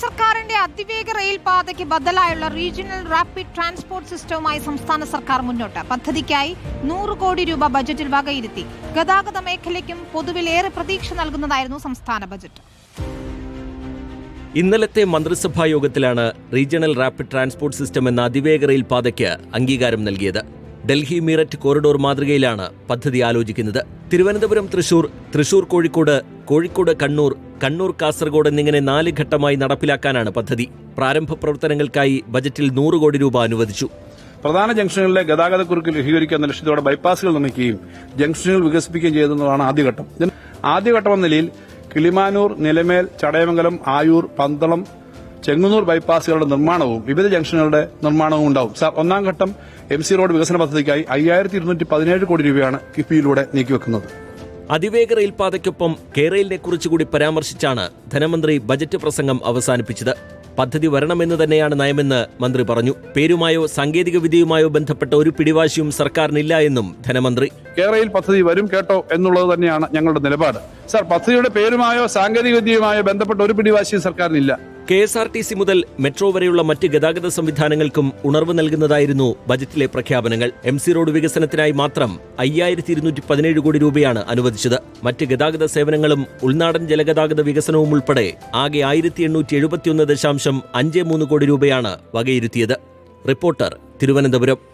സർക്കാരിന്റെ അതിവേഗ റെയിൽ പാതയ്ക്ക് ബദലായുള്ള റീജിയണൽ റാപ്പിഡ് ട്രാൻസ്പോർട്ട് സിസ്റ്റവുമായി സംസ്ഥാന സർക്കാർ മുന്നോട്ട്. പദ്ധതിക്കായി നൂറ് കോടി രൂപ ബജറ്റിൽ വകയിരുത്തി. ഗതാഗത മേഖലയ്ക്കും പൊതുവിൽ ഏറെ പ്രതീക്ഷ നൽകുന്നതായിരുന്നു സംസ്ഥാന ബജറ്റ്. ഇന്നലത്തെ മന്ത്രിസഭാ യോഗത്തിലാണ് റീജിയണൽ റാപ്പിഡ് ട്രാൻസ്പോർട്ട് സിസ്റ്റം എന്ന അതിവേഗ റെയിൽ പാതയ്ക്ക് അംഗീകാരം നൽകിയത്. ഡൽഹി മീററ്റ് കോറിഡോർ മാതൃകയിലാണ് പദ്ധതി ആലോചിക്കുന്നത്. തിരുവനന്തപുരം തൃശൂർ തൃശൂർ കോഴിക്കോട് കോഴിക്കോട് കണ്ണൂർ കണ്ണൂർ കാസർഗോഡ് എന്നിങ്ങനെ നാല് ഘട്ടമായി നടപ്പിലാക്കാനാണ് പദ്ധതി. പ്രാരംഭ പ്രവർത്തനങ്ങൾക്കായി ബജറ്റിൽ നൂറ് കോടി രൂപ അനുവദിച്ചു. പ്രധാന ജംഗ്ഷനുകളിലെ ഗതാഗതക്കുരുക്ക് ലഘൂകരിക്കുക എന്ന ലക്ഷ്യത്തോടെ ബൈപ്പാസുകൾ നിർമ്മിക്കുകയും ജംഗ്ഷനുകൾ വികസിപ്പിക്കുകയും ചെയ്തതാണ് ആദ്യഘട്ടം ആദ്യഘട്ടം എന്ന നിലയിൽ കിളിമാനൂർ നിലമേൽ ചടയമംഗലം ആയൂർ പന്തളം ചെങ്ങന്നൂർ ബൈപ്പാസുകളുടെ നിർമ്മാണവും വിവിധ ജംഗ്ഷനുകളുടെ നിർമ്മാണവും ഉണ്ടാവും. ഒന്നാം ഘട്ടം എം സി റോഡ് വികസന പദ്ധതിക്കായി അയ്യായിരത്തി ഇരുന്നൂറ്റി പതിനേഴ് കോടി രൂപയാണ് കിഫ്ബിയിലൂടെ നീക്കിവെക്കുന്നത്. അതിവേഗ റെയിൽപാതയ്ക്കൊപ്പം കേരളിനെ കുറിച്ചുകൂടി പരാമർശിച്ചാണ് ധനമന്ത്രി ബജറ്റ് പ്രസംഗം അവസാനിപ്പിച്ചത്. പദ്ധതി വരണമെന്ന് തന്നെയാണ് നയമെന്ന് മന്ത്രി പറഞ്ഞു. പേരുമായോ സാങ്കേതിക വിദ്യയുമായോ ബന്ധപ്പെട്ട ഒരു പിടിവാശിയും സർക്കാരിനില്ല എന്നും ധനമന്ത്രി. കേരളയിൽ പദ്ധതി വരും കേട്ടോ എന്നുള്ളത് തന്നെയാണ് ഞങ്ങളുടെ നിലപാട്. സർ പദ്ധതിയുടെ പേരുമായോ സാങ്കേതിക വിദ്യയുമായോ ബന്ധപ്പെട്ട ഒരു പിടിവാശിയും സർക്കാരിനില്ല. K S R T C മുതൽ മെട്രോ വരെയുള്ള മറ്റ് ഗതാഗത സംവിധാനങ്ങൾക്കും ഉണർവ് നൽകുന്നതായിരുന്നു ബജറ്റിലെ പ്രഖ്യാപനങ്ങൾ. എം സി റോഡ് വികസനത്തിനായി മാത്രം അയ്യായിരത്തി ഇരുന്നൂറ്റി പതിനേഴ് കോടി രൂപയാണ് അനുവദിച്ചത്. മറ്റ് ഗതാഗത സേവനങ്ങളും ഉൾനാടൻ ജലഗതാഗത വികസനവും ഉൾപ്പെടെ ആകെ ആയിരത്തി എണ്ണൂറ്റി എഴുപത്തിയൊന്ന് ദശാംശം അഞ്ച് മൂന്ന് കോടി രൂപയാണ് വകയിരുത്തിയത്. റിപ്പോർട്ടർ തിരുവനന്തപുരം.